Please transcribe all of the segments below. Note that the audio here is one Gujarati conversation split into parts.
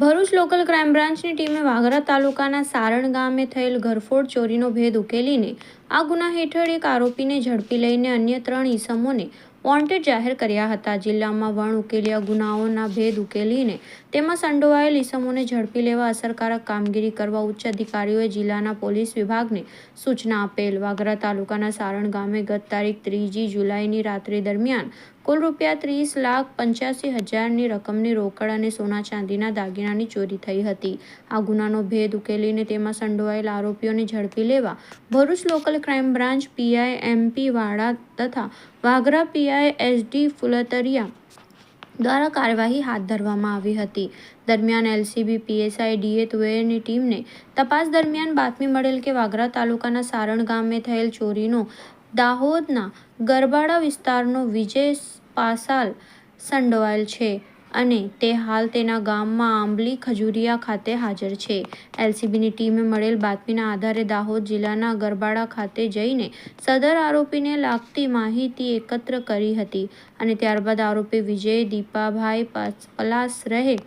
ભરૂચ લોકલ ક્રાઇમ બ્રાન્ચની ટીમે વાગરા તાલુકાના સારણ ગામે થયેલ ઘરફોડ ચોરીનો ભેદ ઉકેલીને આ ગુના હેઠળ એક આરોપીને ઝડપી લઈને અન્ય ત્રણ ઈસમોને વોન્ટેડ જાહેર કર્યા હતા. જિલ્લામાં વણ ઉકેલ્યા ગુનાઓના ભેદ ઉકેલીને તેમાં સંડોવાયેલ ઈસમોને ઝડપી લેવા અસરકારક કામગીરી કરવા ઉચ્ચ અધિકારીઓએ જિલ્લાના પોલીસ વિભાગને સૂચના આપેલ. વાગરા તાલુકાના સારણ ગામે ગત તારીખ ત્રીજી જુલાઈની રાત્રિ દરમિયાન કુલ રૂપિયા ત્રીસ લાખ પંચ્યાસી હજારની રકમની રોકડ અને સોના ચાંદીના દાગીનાની ચોરી થઈ હતી. આ ગુનાનો ભેદ ઉકેલીને તેમાં સંડોવાયેલ આરોપીઓને ઝડપી લેવા Bharuch local crime branch PI MP Vada તથા વાગરા પીઆઈ એસડી ફુલતરિયા દ્વારા કાર્યવાહી હાથ ધરવામાં આવી હતી. દરમિયાન એલસીબી, પીએસઆઈ, ડીએ તુવેરની ટીમને તપાસ દરમિયાન બાતમી મળેલ કે વાગરા તાલુકાના સારણ ગામે થયેલ ચોરીનો દાહોદના ગરબાડા વિસ્તારનો વિજય પાસાલ સંડોવાયેલ છે અને તે હાલ તેના ગામમાં આંબલી ખજુરિયા ખાતે હાજર છે. એલસીબીની ટીમે મળેલ બાતમીના આધારે દાહોદ જિલ્લાના ગરબાડા ખાતે જઈને સદર આરોપીને લાગતી માહિતી એકત્ર કરી હતી અને ત્યારબાદ આરોપી વિજય દીપાભાઈ પલાસ રહે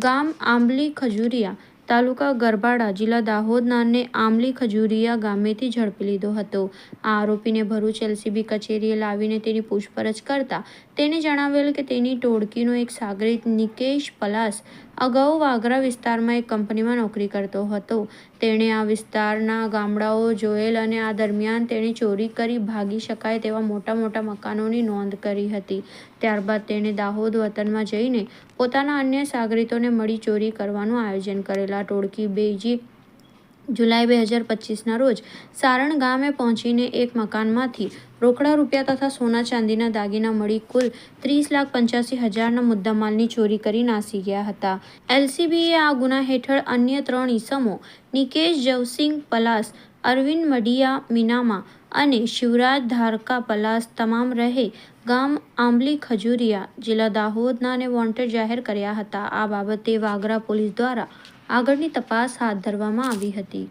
ગામ આંબલી ખજુરિયા તાલુકા ગરબાડા જિલ્લા દાહોદના અને આમલી ખજુરિયા ગામેથી ઝડપી લીધો હતો. આ આરોપીને ભરૂચ એલસીબી કચેરીએ લાવીને તેની પૂછપરછ કરતા તેને જણાવેલ કે તેની ટોળકીનો એક સાગરીત નિકેશ પલાસ અગાઉ વાગરા વિસ્તારમાં એક કંપનીમાં નોકરી કરતો હતો. તેણે આ વિસ્તારના ગામડાઓ જોયેલ અને આ દરમિયાન તેણે ચોરી કરી ભાગી શકાય તેવા મોટા મોટા મકાનોની નોંધ કરી હતી. ત્યારબાદ તેણે દાહોદ વતનમાં જઈને પોતાના અન્ય સાગરીતોને મળી ચોરી કરવાનું આયોજન કરેલા ટોળકી બેજી જુલાઈ બે હજાર પચીસના રોજ સારણ ગામે પહોંચીને એક મકાનમાંથી રોકડા રૂપિયા તથા સોના ચાંદીના દાગીના મળી કુલ ત્રીસ લાખ પંચ્યાસી હજારના મુદ્દામાલની ચોરી કરી નાસી ગયા હતા. એલસીબીએ આ ગુના હેઠળ અન્ય ત્રણ ઈસમો નિકેશ જવસિંગ પલાસ, અરવિંદ મડિયા મીનામા અને શિવરાજ ધારકા પલાસ તમામ રહે ગામ આંબલી ખજુરિયા જિલ્લા દાહોદના અને વોન્ટેડ જાહેર કર્યા હતા. આ બાબતે વાગરા પોલીસ દ્વારા આગળની તપાસ હાથ ધરવામાં આવી હતી.